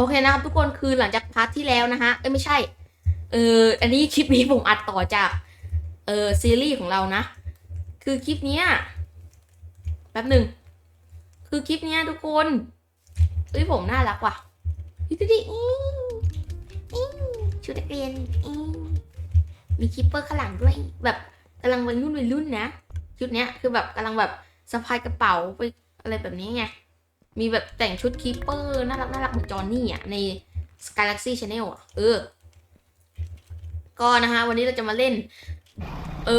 โอเคนะครับทุกคนคือหลังจากพาร์ทที่แล้วนะฮะเอ้ยไม่ใช่ เอออันนี้คลิปนี้ผมอัดต่อจากเออซีรีส์ของเรานะ คือคลิปเนี้ยแป๊บหนึ่งคือคลิปเนี้ยทุกคนเอ้ยผมน่ารักว่ะดูดิดิอิ๊งอิงชุดนักเรียนอิงมีคิปเปอร์ข้างหลังด้วย แบบกำลังวัยรุ่นวัยรุ่นนะชุดเนี้ยคือแบบกำลังแบบสะพายกระเป๋าไปอะไรแบบนี้ไง มีแบบแต่งชุดคีเปอร์น่ารักน่ารักเหมือนจอห์นนี่อะ ใน Galaxy Channel อะ เออ ก็นะฮะวันนี้เราจะมาเล่น เอ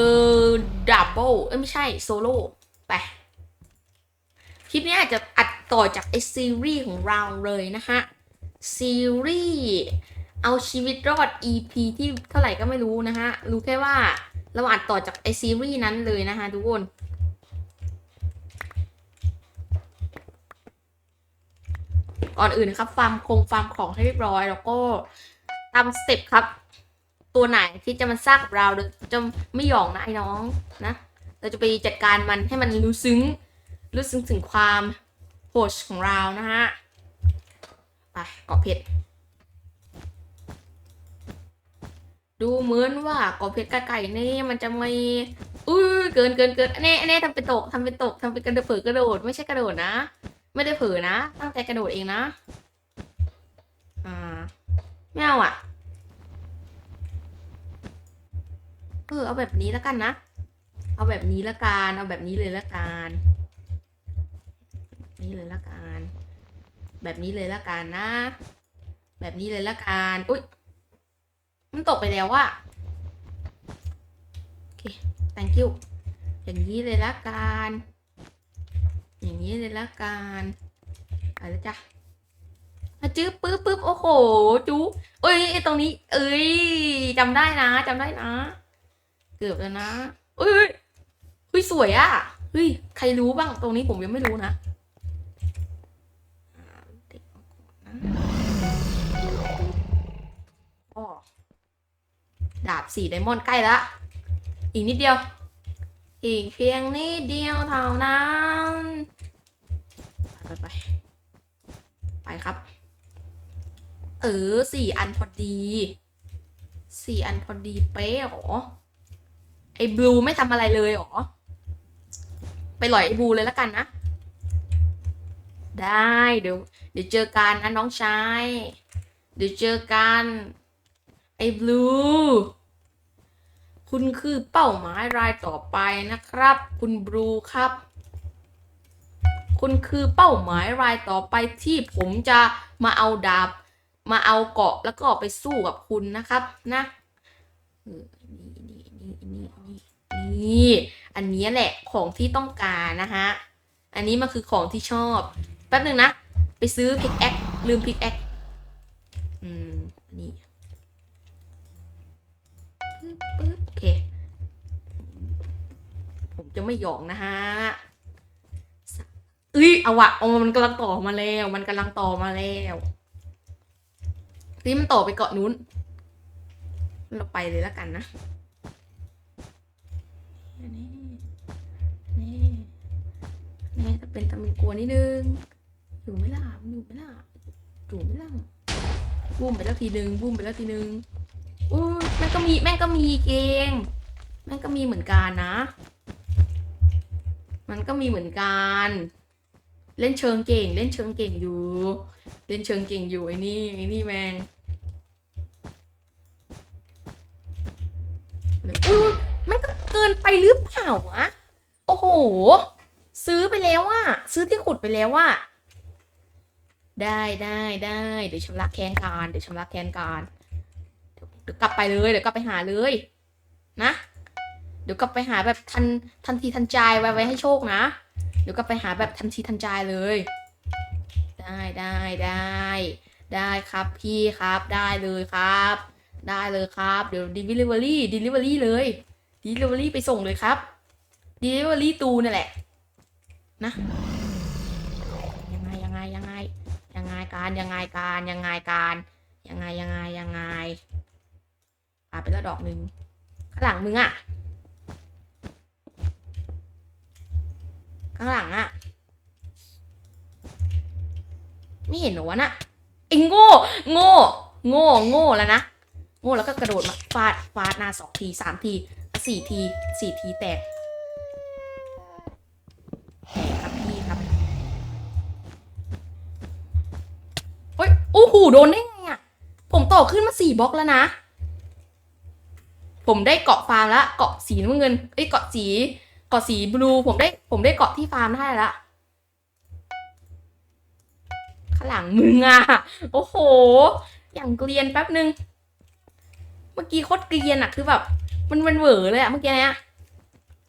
อดับเบิลเอ้ยไม่ใช่โซโล่ไป คลิปนี้อาจจะอัดต่อจากไอซีรีส์ของเราเลยนะฮะซีรีส์เอาชีวิตรอด EP ที่เท่าไหร่ก็ไม่รู้นะฮะรู้แค่ว่าเราอัดต่อจากไอซีรีส์นั้นเลยนะฮะทุกคน ก่อนอื่นนะครับฟาร์มคงฟาร์มของให้เรียบร้อยแล้วก็ตามสเต็ปครับ ตัวไหนที่จะมาสร้างกับเราเราจะไม่หยองนะไอ้น้องนะเราจะไปจัดการมันให้มันรู้ซึ้งรู้ซึ้งถึงความโหดของเรานะฮะไปเกาะเพชรดูเหมือนว่าเกาะเพชรไก่นี่มันจะไม่อุ้ยเกินเกินเกินอันนี้อันนี้ทำเป็นตกทำเป็นตกทำเป็นกระโดดกระโดดไม่ใช่กระโดดนะ ไม่ได้เผลอนะ ตั้งใจกระโดดเองนะ อ่าไม่เอาอะเออเอาแบบนี้แล้วกันนะ เอาแบบนี้ละกัน เอาแบบนี้เลยละกัน นี่เลยละกัน แบบนี้เลยละกันนะ แบบนี้เลยละกัน อุ้ย มันตกไปแล้วว่ะโอเค thank you อย่างนี้เลยละกัน อย่างนี้เลยละกันไปแล้วจ้ะมาจื้อปึ๊บปึ๊บโอ้โหจูเอ้ยตรงนี้ เอ้ยจำได้นะจำได้นะ เกือบแล้วนะเอ้ยเฮ้ยสวยอะเฮ้ยใครรู้บ้างตรงนี้ผมยังไม่รู้นะดาก่อนนะอ้อดาบสีไดมอนด์ใกล้ละอีกนิดเดียว อีกเพียงนิดเดียวเท่านั้น ไปไปไปครับ เออสี่อันพอดีสี่อันพอดีเป๊ะหรอไอ้บลูไม่ทำอะไรเลยหรอ ไปหล่อยไอ้บลูเลยแล้วกันนะ ได้เดี๋ยว เดี๋ยวเจอกันนะน้องชาย เดี๋ยวเจอกัน ไอ้บลูคุณคือเป้าหมายรายต่อไปนะครับ คุณบลูครับ คุณคือเป้าหมายรายต่อไปที่ผมจะมาเอาดาบ มาเอาเกาะแล้วก็ไปสู้กับคุณนะครับนะนี่นี่นี่นี่นี่นี่อันนี้แหละของที่ต้องการนะฮะ อันนี้มันคือของที่ชอบ แป๊บหนึ่งนะ ไปซื้อพิกแอคลืมพิกแอคอืมนี่ปึ๊บโอเค ผมจะไม่หยองนะฮะ อ้ยเอาวะเอามันกำลังต่อมาแล้ว มันกำลังต่อมาแล้วนี่มันต่อไปเกาะนู้น เราไปเลยแล้วกันนะ นี่ นี่ นี่ถ้าเป็นตามีกลัวนิดนึง อยู่ไม่ล่ะอยู่ไม่ล่ะอยู่ไม่ล่ะบูมไปแล้วทีนึงบูมไปแล้วทีนึงอู้แม่ก็มีแม่ก็มีเกงแม่ก็มีเหมือนกันนะ มันก็มีเหมือนกัน เล่นเชิงเก่ง เล่นเชิงเก่งอยู่ เล่นเชิงเก่งอยู่ไอ้นี่ไอ้นี่แมงอุ้มันก็เกินไปหรือเปล่าวะโอ้โห ซื้อไปแล้วอะซื้อที่ขุดไปแล้วอะได้ได้ได้เดี๋ยวชำระแค้นการเดี๋ยวชำระแค้นการเดี๋ยวเดี๋ยวกลับไปเลยเดี๋ยวกลับไปหาเลยนะ เดี๋ยวกลับไปหาแบบทันทันทีทันใจไว้ไว้ให้โชคนะ เดี๋ยวกลับไปหาแบบทันทีทันใจเลย ได้ได้ได้ ได้ครับพี่ครับได้เลยครับ ได้เลยครับ เดี๋ยว delivery delivery เลย delivery ไปส่งเลยครับ delivery ตูนี่นแหละ นะยังไงยังไงยังไงยังไงการยังไงการยังไงการยังไงยังไงยังไงปาไปแล้วดอกหนึ่งข้างหลังมึงอะ ข้างหลังอะไม่เห็นหรอวะน่ะไอ้โง่ โง่ โง่ โง่แล้วนะ โง่แล้วก็กระโดดมาฟาด ฟาดหน้าสองทีสามทีสี่ทีสี่ทีแตกแตกครับพี่ครับเฮ้ยโอ้โหโดนได้ไงอะผมต่อขึ้นมาสี่บล็อกแล้วนะ ผมได้เกาะฟาร์มแล้ว เกาะสีน้ำเงินเอ้เกาะสี เกาะสีบลูผมได้ ผมได้เกาะที่ฟาร์มได้แล้วข้างหลังมึงอะ โอ้โห อย่างเกลียนแป๊บนึง เมื่อกี้โคตรเกลียนอะคือแบบ มันมันเหวอเลยอะเมื่อกี้เนี้ย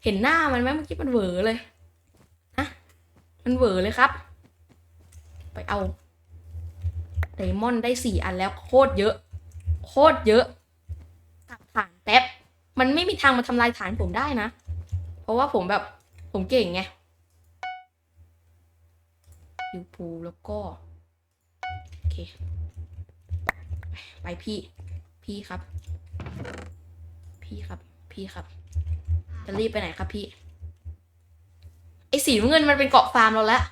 เห็นหน้ามันไหมเมื่อกี้มันเหวอเลยนะมันเหวอเลยครับ ไปเอาไดมอนด์ได้สี่อันแล้วโคตรเยอะ โคตรเยอะกลับฐานแป๊บ มันไม่มีทางมาทำลายฐานผมได้นะ ราะว่าผมแบบผมเก่งไงยูพูแล้วก็ โอเค ไปพี่ พี่ครับ พี่ครับ พี่ครับ จะรีบไปไหนครับพี่ ไอสีเงินมันเป็นเกาะฟาร์มเราแล้ว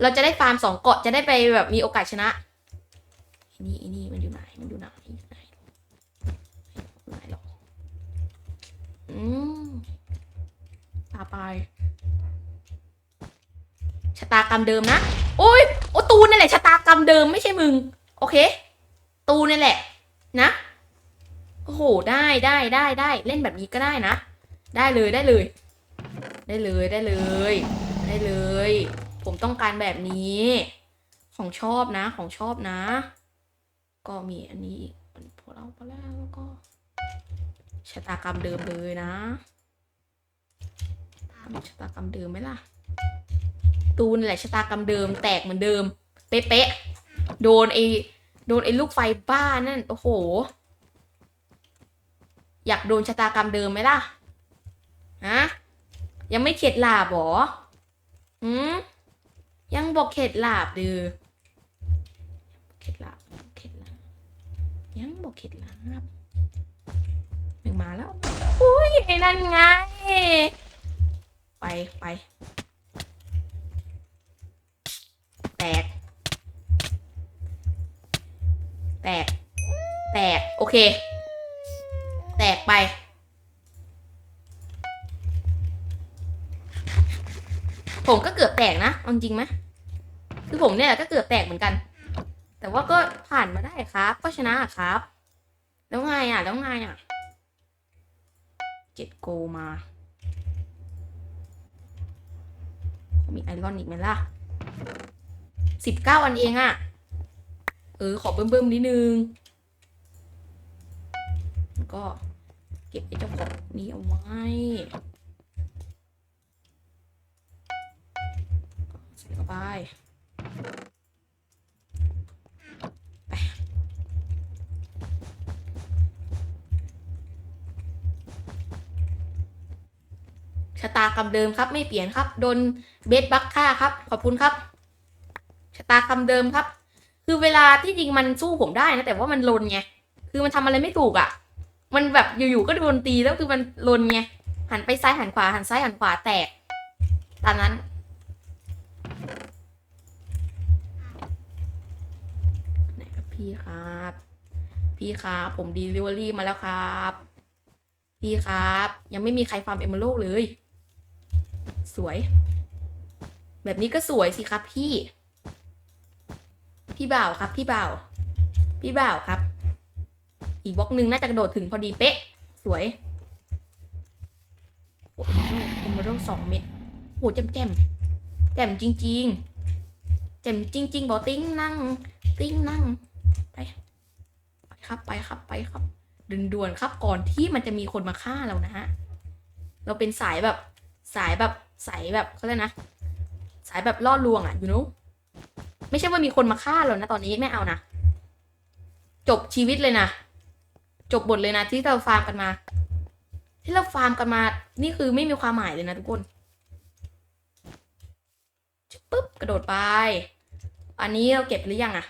เราจะได้ฟาร์มสองเกาะจะได้ไปแบบมีโอกาสชนะไอ้นี่ไอ้นี่มันอยู่ไหน มันอยู่ไหนอยู่ไหนอยู่ไหนหรออืม ตาไปชะตากรรมเดิมนะโอ้ยโอ้ตูนนี่แหละชะตากรรมเดิมไม่ใช่มึง โอเค ตูนนี่แหละ นะโอ้โหได้ได้ได้ได้เล่นแบบนี้ก็ได้นะ ได้เลยได้เลย ได้เลยได้เลย ได้เลย ผมต้องการแบบนี้ ของชอบนะ ของชอบนะ ก็มีอันนี้อีกพอเราพอแล้วแล้วก็ชะตากรรมเดิมเลยนะ ชะตากรรมเดิมไหมล่ะ ตูนแหละชะตากรรมเดิมแตกเหมือนเดิม เป๊ะๆ โดนไอโดนไอ้ลูกไฟบ้านั่น โอ้โห อยากโดนชะตากรรมเดิมไหมล่ะ ฮะ ยังไม่เข็ดหลาบหรอหืมยังบอกเข็ดหลาบดือเข็ดหลาบเข็ดหลาบยังบอกเข็ดหลาบหนึ่งมาแล้ว อุ้ยนั่นไง ไปไป แตก แตก แตก โอเค แตกไป ผมก็เกือบแตกนะเอาจริงไหมคือผมเนี่ยก็เกือบแตกเหมือนกัน แต่ว่าก็ผ่านมาได้ครับ ก็ชนะครับ แล้วไงอะ แล้วไงอะ เจ็ดโกมา มีไอรอนอีกไหมล่ะสิบเก้าอันเองอะเออ ขอเบิ่มๆนิดนึงแล้วก็เก็บไอ้เจ้าของนี้เอาไว้ใส่เข้าไปากรรมเดิมครับ ไม่เปลี่ยนครับ โดนเบสบักฆ่าครับ ขอบคุณครับชะตากรรมเดิมครับ คือเวลาที่จริงมันสู้ผมได้นะแต่ว่ามันลนไงคือมันทำอะไรไม่ถูกอะ่ะ มันแบบอยู่ๆก็โดนตีแล้วคือมันลนไงหันไปซ้ายหันขวาหันซ้ายหันขวาแตกตามนั้นไหนครับพี่ครับ พี่ครับผมดีลิเวอรี่มาแล้วครับ พี่ครับ ยังไม่มีใครฟาร์มเอมเมอรัลเลย สวย แบบนี้ก็สวยสิครับพี่ พี่บ่าวครับ พี่บ่าว พี่บ่าวครับ อีกบล็อกหนึ่งน่าจะกระโดดถึงพอดีเป๊ะ สวยโอ้โหเอมเมอรัลสองเม็ดโอ้แจ่มแจ่มแจ่มจริง ๆ แจ่มจริง ๆบอกติ้งนั่ง ติ้งนั่ง ไป ไปครับไปครับไปครับด่วนๆครับก่อนที่มันจะมีคนมาฆ่าเรานะฮะ เราเป็นสายแบบ สายแบบสายแบบเขาเรียกนะ สายแบบล่อลวงอะ you know ไม่ใช่ว่ามีคนมาฆ่าเรานะ ตอนนี้ไม่เอานะ จบชีวิตเลยนะ จบบทเลยนะที่เราฟาร์มกันมา ที่เราฟาร์มกันมา นี่คือไม่มีความหมายเลยนะทุกคนปุ๊บกระโดดไป อันนี้เราเก็บหรือยังอะ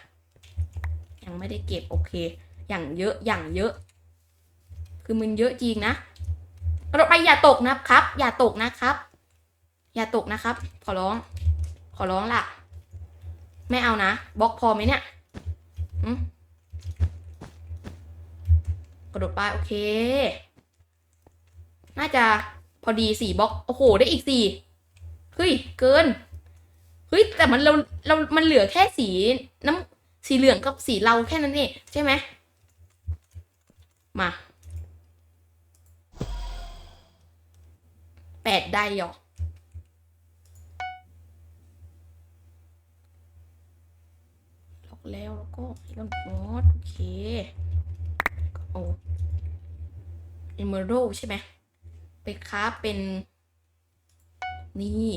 ยังไม่ได้เก็บโอเค อย่างเยอะอย่างเยอะ คือมันเยอะจริงนะ กระโดดไปอย่าตกนะครับ อย่าตกนะครับ อย่าตกนะครับ ขอร้อง ขอร้องล่ะ ไม่เอานะบล็อกพอไหมเนี่ยกระโดดไปโอเค น่าจะพอดีสี่บล็อก โอ้โห ได้อีกสี่เฮ้ย เกิน เฮ้ย แต่มันเราเรา มันเหลือแค่สีน้ำสีเหลืองกับสีเราแค่นั้นเองใช่ไหมมา แปดได้หรอล็อกแล้วแล้วก็ไอรอนมอสโอเคโอเอเมอรัลใช่ไหมไปคราเป็น นี่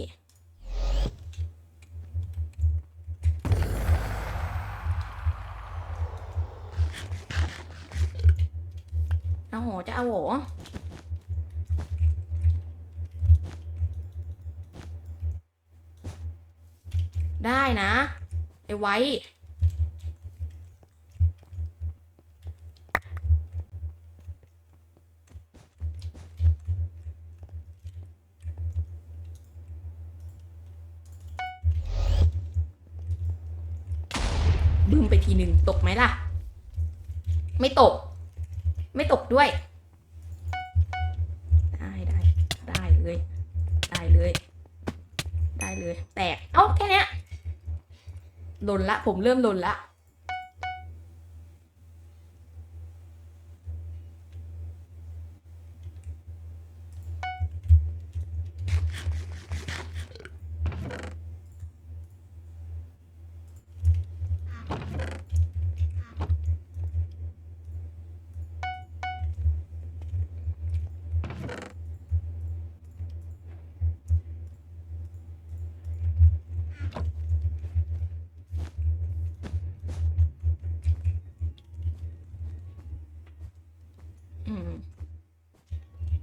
เอาหอจะเอาหอ นะไอ้ไว้ บึ้มไปทีหนึ่งตกไหมล่ะ ไม่ตก ไม่ตกด้วย หล่นละ ผมเริ่มหล่นละ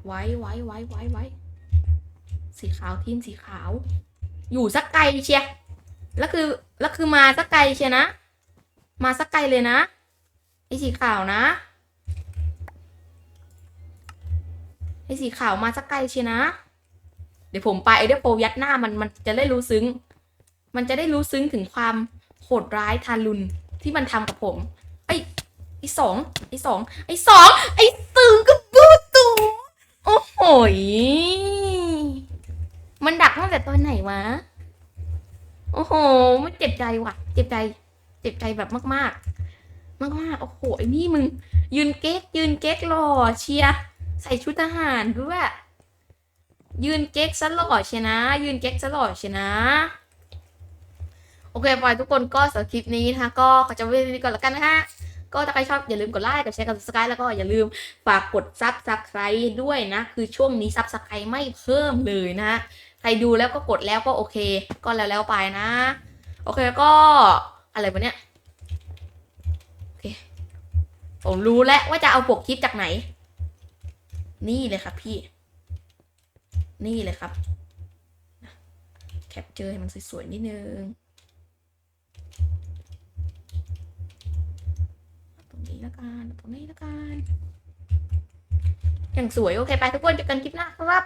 ไว้ไว้ไว้ไว้ไว้สีขาวทีมสีขาว อยู่สักไกลเชียแล้วคือแล้วคือมาสักไกลเชียนะ มาสักไกลเลยนะไอ้สีขาวนะไอ้สีขาวมาสักไกลเชียนะ เดี๋ยวผมไปไอเดอร์โปยัดหน้ามันมันจะได้รู้ซึ้ง มันจะได้รู้ซึ้งถึงความโหดร้ายทารุณที่มันทำกับผม ไอ้ไอ้สองไอ้สองไอ้สองไอ้ตึงกับบูตู โอ้ย มันดักตั้งแต่ตอนไหนวะ โอ้โห มันเจ็บใจว่ะ เจ็บใจ เจ็บใจแบบมากๆ มากๆ โอ้โห ไอ้นี่มึง ยืนเก๊ก ยืนเก๊กหล่อเชียร์ใส่ชุดทหารด้วย ยืนเก๊กซะหล่อเชียนะ ยืนเก๊กซะหล่อเชียนะ โอเคปล่อยทุกคนก็สำหรับคลิปนี้นะคะ ก็ขอจบไว้ที่นี้ก่อนแล้วกันนะคะ ก็ถ้าใครชอบอย่าลืมกดไลค์กดแชร์กด subscribe แล้วก็อย่าลืมฝากกดซับสไคร b e ด้วยนะ คือช่วงนี้ซับสไคร b e ไม่เพิ่มเลยนะ ใครดูแล้วก็กดแล้วก็โอเค ก็แล้วแล้วไปนะ โอเคก็อะไรวะเนี่ยโอเคผมรู้แล้วว่าจะเอาปกคลิปจากไหน นี่เลยครับพี่ นี่เลยครับแคปเจอร์ให้มันสวยๆนิดนึง นี้ละกันตรงนี้ละกันอย่างสวยโอเคไปทุกคนเจอกันคลิปหน้าครับ